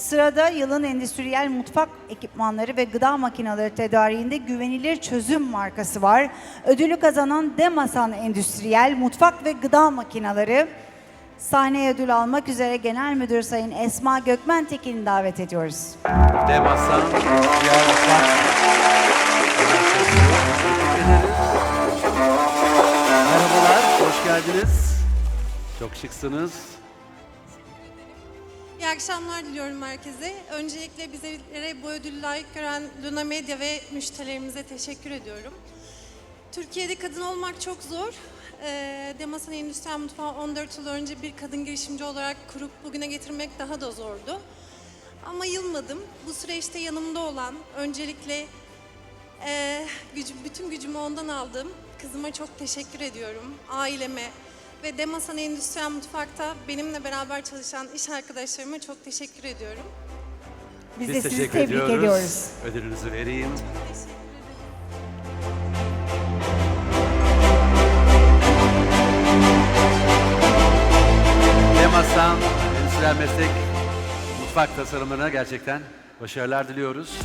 Sırada yılın endüstriyel mutfak ekipmanları ve gıda makineleri tedariğinde güvenilir çözüm markası var. Ödülü kazanan Demasan Endüstriyel Mutfak ve Gıda Makineleri sahneye ödül almak üzere Genel Müdür Sayın Esma Gökmen Tekin'i davet ediyoruz. Devasan, Diğer Mutfak. Merhabalar, hoş geldiniz. Çok şıksınız. Akşamlar diliyorum herkese. Öncelikle bizlere bu ödülü layık gören Luna Medya ve müşterilerimize teşekkür ediyorum. Türkiye'de kadın olmak çok zor. Ee, Demasan Endüstriyel Mutfağı 14 yıl önce bir kadın girişimci olarak kurup bugüne getirmek daha da zordu. Ama yılmadım. Bu süreçte yanımda olan, öncelikle ee, gücü, bütün gücümü ondan aldım. Kızıma çok teşekkür ediyorum. Aileme ve Demasan Endüstriyel Mutfak'ta benimle beraber çalışan iş arkadaşlarıma çok teşekkür ediyorum. Biz, Biz de sizi teşekkür tebrik ediyoruz. ediyoruz. Ödülünüzü vereyim. Demasan, Endüstriyel Meslek Mutfak tasarımlarına gerçekten başarılar diliyoruz.